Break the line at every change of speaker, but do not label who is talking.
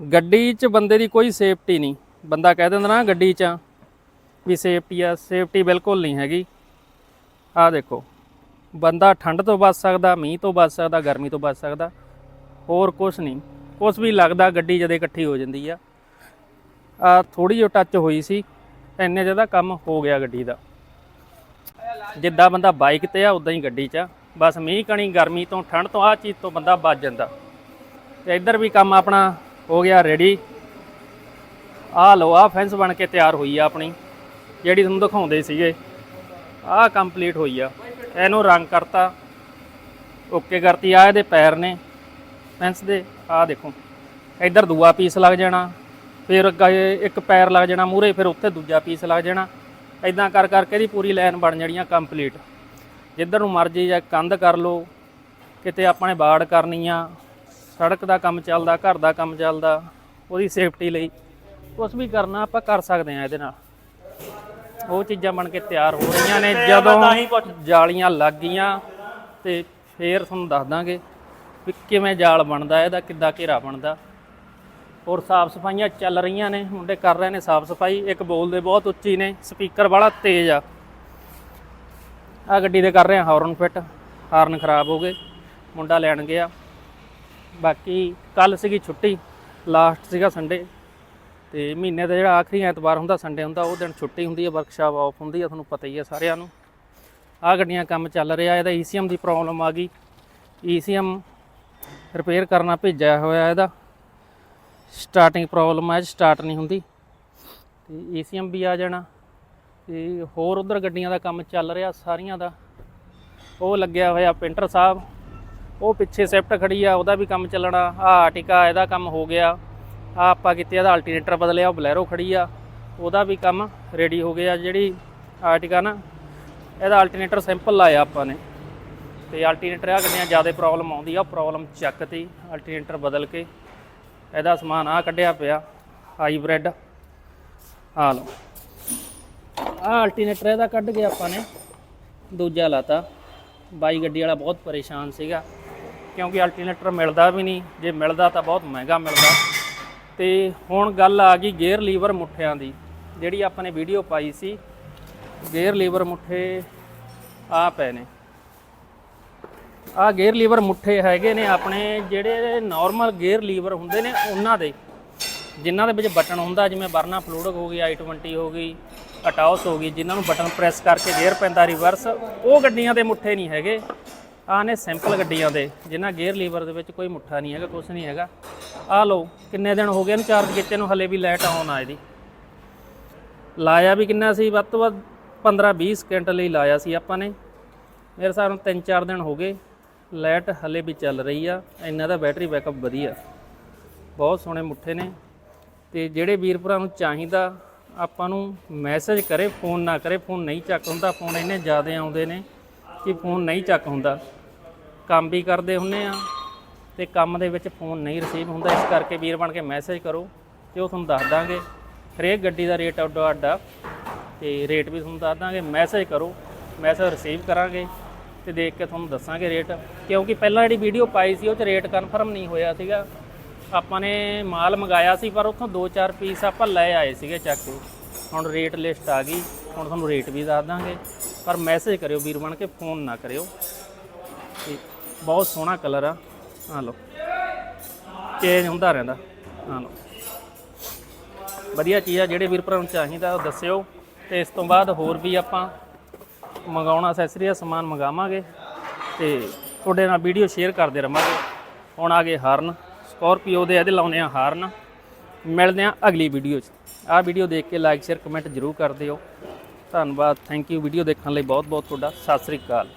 ਗੱਡੀ 'ਚ ਬੰਦੇ ਦੀ ਕੋਈ ਸੇਫਟੀ ਨਹੀਂ। ਬੰਦਾ ਕਹਿ ਦਿੰਦਾ ਨਾ ਗੱਡੀ 'ਚ ਵੀ ਸੇਫਟੀ ਆ ਸੇਫਟੀ ਬਿਲਕੁਲ ਨਹੀਂ ਹੈਗੀ। ਆਹ ਦੇਖੋ, ਬੰਦਾ ਠੰਡ ਤੋਂ ਬਚ ਸਕਦਾ, ਮੀਂਹ ਤੋਂ ਬਚ ਸਕਦਾ, ਗਰਮੀ ਤੋਂ ਬਚ ਸਕਦਾ, ਹੋਰ ਕੁਝ ਨਹੀਂ। ਕੁਝ ਵੀ ਲੱਗਦਾ, ਗੱਡੀ ਜਦੇ ਇਕੱਠੀ ਹੋ ਜਾਂਦੀ ਆ। ਆ ਥੋੜੀ ਜਿਹੀ ਟੱਚ ਹੋਈ ਸੀ, ਇੰਨੇ ਜ਼ਿਆਦਾ ਕੰਮ ਹੋ ਗਿਆ ਗੱਡੀ ਦਾ। ਜਿੱਦਾਂ ਬੰਦਾ ਬਾਈਕ ਤੇ ਆ ਉਦਾਂ ਹੀ ਗੱਡੀ 'ਚ ਆ। ਬਸ ਮੀਂਹ ਕਣੀ, ਗਰਮੀ ਤੋਂ, ਠੰਡ ਤੋਂ ਆ ਚੀਜ਼ ਤੋਂ ਬੰਦਾ ਬਚ ਜਾਂਦਾ। ਤੇ ਇੱਧਰ ਵੀ ਕੰਮ ਆਪਣਾ ਹੋ ਗਿਆ ਰੈਡੀ ਆਹ ਲਓ, ਆਹ ਫੈਂਸ ਬਣ ਕੇ ਤਿਆਰ ਹੋਈ ਆ ਆਪਣੀ, ਜਿਹੜੀ ਤੁਹਾਨੂੰ ਦਿਖਾਉਂਦੇ ਸੀਗੇ। ਆਹ ਕੰਪਲੀਟ ਹੋਈ ਆ। ਇਹਨੂੰ ਰੰਗ ਕਰਤਾ। ਓਕੇ ਕਰਤੀ। ਆ ਇਹਦੇ ਪੈਰ ਨੇ ਫੈਂਸ ਦੇ। ਆਹ ਦੇਖੋ। ਇੱਧਰ ਦੂਆ ਪੀਸ ਲੱਗ ਜਾਣਾ। ਫਿਰ ਅੱਗੇ ਇੱਕ ਪੈਰ ਲੱਗ ਜਾਣਾ ਮੂਰੇ ਫਿਰ ਉੱਥੇ ਦੂਜਾ ਪੀਸ ਲੱਗ ਜਾਣਾ। ਇਦਾਂ ਕਰ ਕਰਕੇ ਇਹਦੀ ਪੂਰੀ ਲਾਈਨ ਬਣ ਜਾਣੀਆਂ ਕੰਪਲੀਟ ਜਿੱਧਰ ਨੂੰ ਮਰਜ਼ੀ ਜਾਂ ਕੰਧ ਕਰ ਲਓ। ਕਿਤੇ ਆਪਾਂ ਨੇ ਬਾੜ ਕਰਨੀ ਆ। ਸੜਕ ਦਾ ਕੰਮ ਚੱਲਦਾ ਘਰ ਦਾ ਕੰਮ ਚੱਲਦਾ ਉਹਦੀ ਸੇਫਟੀ ਲਈ ਕੁਝ ਵੀ ਕਰਨਾ ਆਪਾਂ ਕਰ ਸਕਦੇ ਆ ਇਹਦੇ ਨਾਲ। ਉਹ ਚੀਜ਼ਾਂ ਬਣ ਕੇ ਤਿਆਰ ਹੋ ਰਹੀਆਂ ਨੇ ਜਦੋਂ ਜਾਲੀਆਂ ਲੱਗ ਗਈਆਂ ਤੇ ਫੇਰ ਤੁਹਾਨੂੰ ਦੱਸ ਦਾਂਗੇ ਵੀ ਕਿਵੇਂ ਜਾਲ ਬਣਦਾ ਇਹਦਾ ਕਿੱਦਾਂ ਘੇਰਾ ਬਣਦਾ। ਔਰ ਸਾਫ਼ ਸਫਾਈਆਂ ਚੱਲ ਰਹੀਆਂ ਨੇ ਮੁੰਡੇ ਕਰ ਰਹੇ ਨੇ ਸਾਫ਼ ਸਫ਼ਾਈ ਇੱਕ ਬੋਲਦੇ ਬਹੁਤ ਉੱਚੀ ਨੇ ਸਪੀਕਰ ਵਾਲਾ ਤੇਜ਼ ਆ। ਆ ਗੱਡੀ ਦੇ ਕਰ ਰਹੇ ਆ ਹਾਰਨ ਫਿੱਟ ਹਾਰਨ ਖਰਾਬ ਹੋ ਗਏ ਮੁੰਡਾ ਲੈਣ ਗਿਆ। ਬਾਕੀ ਕੱਲ ਸੀਗੀ ਛੁੱਟੀ ਲਾਸਟ ਸੀਗਾ ਸੰਡੇ ਤੇ ਮਹੀਨੇ ਦਾ ਜਿਹੜਾ ਆਖਰੀ ਐਤਵਾਰ ਹੁੰਦਾ ਸੰਡੇ ਹੁੰਦਾ, ਉਹ ਦਿਨ ਛੁੱਟੀ ਹੁੰਦੀ ਹੈ ਵਰਕਸ਼ਾਪ ਆਫ ਹੁੰਦੀ ਹੈ, ਤੁਹਾਨੂੰ ਪਤਾ ਹੀ ਹੈ ਸਾਰਿਆਂ ਨੂੰ। ਆ ਗੱਡੀਆਂ ਕੰਮ ਚੱਲ ਰਿਹਾ, ਇਹਦਾ ECM ਦੀ ਪ੍ਰੋਬਲਮ ਆ ਗਈ। ECM ਰਿਪੇਅਰ ਕਰਨਾ ਭੇਜਿਆ ਹੋਇਆ ਇਹਦਾ। ਸਟਾਰਟਿੰਗ ਪ੍ਰੋਬਲਮ ਹੈ ਸਟਾਰਟ ਨਹੀਂ ਹੁੰਦੀ। ਤੇ ECM ਵੀ ਆ ਜਾਣਾ। ਤੇ ਹੋਰ ਉਧਰ ਗੱਡੀਆਂ ਦਾ ਕੰਮ ਚੱਲ ਰਿਹਾ, ਸਾਰੀਆਂ ਦਾ। ਉਹ ਲੱਗਿਆ ਹੋਇਆ ਪੇਂਟਰ ਸਾਹਿਬ। ਉਹ ਪਿੱਛੇ ਸਿਫਟ ਖੜੀ ਆ, ਉਹਦਾ ਵੀ ਕੰਮ ਚੱਲਣਾ। ਆ ਆਰਟਿਕਾ ਇਹਦਾ ਕੰਮ ਹੋ ਗਿਆ। ਆ ਆਪਾਂ ਕਿਤੇ ਇਹਦਾ ਅਲਟਰਨੇਟਰ ਬਦਲਿਆ, ਉਹ ਬਲੈਰੋ ਖੜੀ ਆ। ਉਹਦਾ ਵੀ ਕੰਮ ਰੈਡੀ ਹੋ ਗਿਆ। ਜਿਹੜੀ ਆਰਟਿਕਾ ਨਾ, ਇਹਦਾ ਅਲਟਰਨੇਟਰ ਸਿੰਪਲ ਲਾਇਆ ਆਪਾਂ ਨੇ। ਤੇ ਅਲਟਰਨੇਟਰ ਆ ਕਿੰਨੀਆਂ ਜ਼ਿਆਦਾ ਪ੍ਰੋਬਲਮ ਆਉਂਦੀ ਆ, ਉਹ ਪ੍ਰੋਬਲਮ ਚੱਕਤੀ ਅਲਟਰਨੇਟਰ ਬਦਲ ਕੇ ਇਹਦਾ ਸਮਾਨ ਆ ਕੱਢਿਆ ਪਿਆ ਹਾਈਬ੍ਰਿਡ ਆ ਲਓ। ਆ ਅਲਟਰਨੇਟਰ ਇਹਦਾ ਕੱਢ ਕੇ ਆਪਾਂ ਨੇ ਦੂਜਾ ਲਾਤਾ। ਬਾਈ ਗੱਡੀ ਵਾਲਾ ਬਹੁਤ ਪਰੇਸ਼ਾਨ ਸੀਗਾ। ਕਿਉਂਕਿ ਅਲਟਰਨੇਟਰ ਮਿਲਦਾ ਵੀ ਨਹੀਂ। ਜੇ ਮਿਲਦਾ ਤਾਂ ਬਹੁਤ ਮਹਿੰਗਾ ਮਿਲਦਾ। ਤੇ ਹੁਣ ਗੱਲ ਆ ਗਈ ਗੇਅਰ ਲੀਵਰ ਮੁੱਠਿਆਂ ਦੀ, ਜਿਹੜੀ ਆਪਾਂ ਨੇ ਵੀਡੀਓ ਪਾਈ ਸੀ। ਗੇਅਰ ਲੀਵਰ ਮੁੱਠੇ ਆ ਪਏ ਨੇ। ਆ ਗੇਅਰ ਲੀਵਰ ਮੁੱਠੇ ਹੈਗੇ ਨੇ ਆਪਣੇ, ਜਿਹੜੇ ਨਾਰਮਲ ਗੇਅਰ ਲੀਵਰ ਹੁੰਦੇ ਨੇ ਉਹਨਾਂ ਦੇ, ਜਿਨ੍ਹਾਂ ਦੇ ਵਿੱਚ ਬਟਨ ਹੁੰਦਾ, ਜਿਵੇਂ ਬਰਨਾ ਫਲੂਡਕ ਹੋ ਗਈ i20 ਹੋ ਗਈ ਅਟਾਉਸ ਹੋ ਗਈ, ਜਿਨ੍ਹਾਂ ਨੂੰ ਬਟਨ ਪ੍ਰੈਸ ਕਰਕੇ ਗੇਅਰ ਪੈਂਦਾ ਰਿਵਰਸ ਉਹ ਗੱਡੀਆਂ ਦੇ ਮੁੱਠੇ ਨਹੀਂ ਹੈਗੇ। ਆਹ ਨੇ ਸਿੰਪਲ ਗੱਡੀਆਂ ਦੇ, ਜਿਨ੍ਹਾਂ ਗੇਅਰ ਲੀਵਰ ਦੇ ਵਿੱਚ ਕੋਈ ਮੁੱਠਾ ਨਹੀਂ ਹੈਗਾ ਕੁਝ ਨਹੀਂ ਹੈਗਾ। ਆਹ ਲਓ, ਕਿੰਨੇ ਦਿਨ ਹੋ ਗਏ ਇਹਨੂੰ ਚਾਰਜ ਕੀਤੇ ਨੂੰ, ਹਲੇ ਵੀ ਲਾਈਟ ਆਨ ਆ ਇਹਦੀ। ਲਾਇਆ ਵੀ ਕਿੰਨਾ ਸੀ, ਵੱਧ ਤੋਂ ਵੱਧ 15-20 ਸਕਿੰਟ ਲਈ ਲਾਇਆ ਸੀ ਆਪਾਂ ਨੇ। ਮੇਰੇ ਹਿਸਾਬ ਨਾਲ 3-4 ਦਿਨ ਹੋ ਗਏ, ਲਾਈਟ ਹਲੇ ਵੀ ਚੱਲ ਰਹੀ ਆ ਇਹਨਾਂ ਦਾ ਬੈਟਰੀ ਬੈਕਅਪ ਵਧੀਆ। ਬਹੁਤ ਸੋਹਣੇ ਮੁੱਠੇ ਨੇ, ਤੇ ਜਿਹੜੇ ਵੀਰ ਭਰਾ ਨੂੰ ਚਾਹੀਦਾ, ਆਪਾਂ ਨੂੰ ਮੈਸੇਜ ਕਰੇ, ਫੋਨ ਨਾ ਕਰੇ, ਫੋਨ ਨਹੀਂ ਚੱਕ ਹੁੰਦਾ, ਫੋਨ ਇੰਨੇ ਜ਼ਿਆਦਾ ਆਉਂਦੇ ਨੇ ਕਿ ਫੋਨ ਨਹੀਂ ਚੱਕ ਹੁੰਦਾ। ਕੰਮ ਵੀ ਕਰਦੇ ਹੁੰਨੇ ਆ ਤੇ ਕੰਮ ਦੇ ਵਿੱਚ ਫੋਨ ਨਹੀਂ ਰਿਸੀਵ ਹੁੰਦਾ। ਇਸ ਕਰਕੇ ਵੀਰ ਬਣ ਕੇ ਮੈਸੇਜ ਕਰੋ ਤੇ ਉਹ ਤੁਹਾਨੂੰ ਦੱਸ ਦਾਂਗੇ। ਹਰੇਕ ਗੱਡੀ ਦਾ ਰੇਟ ਅੱਡੋ ਅੱਡ ਆ ਤੇ ਰੇਟ ਵੀ ਤੁਹਾਨੂੰ ਦੱਸ ਦਾਂਗੇ। ਮੈਸੇਜ ਕਰੋ ਮੈਸੇਜ ਰਿਸੀਵ ਕਰਾਂਗੇ ਤੇ ਦੇਖ ਕੇ ਤੁਹਾਨੂੰ ਦੱਸਾਂਗੇ ਰੇਟ ਕਿਉਂਕਿ ਪਹਿਲਾਂ ਜਿਹੜੀ ਵੀਡੀਓ ਪਾਈ ਸੀ, ਉਹ 'ਚ ਰੇਟ ਕਨਫਰਮ ਨਹੀਂ ਹੋਇਆ ਸੀਗਾ। ਆਪਾਂ ਨੇ ਮਾਲ ਮੰਗਾਇਆ ਸੀ, ਪਰ ਉੱਥੋਂ 2-4 ਪੀਸ ਆਪਾਂ ਲੈ ਆਏ ਸੀਗੇ ਚੱਕ ਕੇ। ਹੁਣ ਰੇਟ ਲਿਸਟ ਆ ਗਈ, ਹੁਣ ਤੁਹਾਨੂੰ ਰੇਟ ਵੀ ਦੱਸ ਦਾਂਗੇ। ਪਰ ਮੈਸੇਜ ਕਰਿਓ ਵੀਰ ਬਣ ਕੇ, ਫੋਨ ਨਾ ਕਰਿਓ। ਤੇ ਬਹੁਤ ਸੋਹਣਾ ਕਲਰ ਆ। ਆ ਲਓ। ਚੇਂਜ ਹੁੰਦਾ ਰਹਿੰਦਾ। ਆ ਲਓ। ਵਧੀਆ ਚੀਜ਼ ਆ, ਜਿਹੜੇ ਵੀਰ ਭਰਾ ਨੂੰ ਚਾਹੀਦਾ ਉਹ ਦੱਸਿਓ। ਤੇ ਇਸ ਤੋਂ ਬਾਅਦ ਹੋਰ ਵੀ ਆਪਾਂ ਮੰਗਾਉਣਾ ਅਸੈਸਰੀ ਦਾ ਸਮਾਨ ਮੰਗਾਵਾਂਗੇ। ਤੇ ਤੁਹਾਡੇ ਨਾਲ ਵੀਡੀਓ ਸ਼ੇਅਰ ਕਰਦੇ ਰਵਾਂਗੇ। ਹੁਣ ਆ ਗਏ ਹਾਰਨ। ਸਕਾਰਪੀਓ ਦੇ ਇਹਦੇ ਲਾਉਨੇ ਆ ਹਾਰਨ। ਮਿਲਦੇ ਆ ਅਗਲੀ ਵੀਡੀਓ 'ਚ। ਆਹ ਵੀਡੀਓ ਦੇਖ ਕੇ ਲਾਈਕ ਸ਼ੇਅਰ ਕਮੈਂਟ ਜ਼ਰੂਰ ਕਰ ਦਿਓ। ਧੰਨਵਾਦ। ਥੈਂਕ ਯੂ ਵੀਡੀਓ ਦੇਖਣ ਲਈ ਬਹੁਤ ਬਹੁਤ ਤੁਹਾਡਾ। ਸਤਿ ਸ੍ਰੀ ਅਕਾਲ।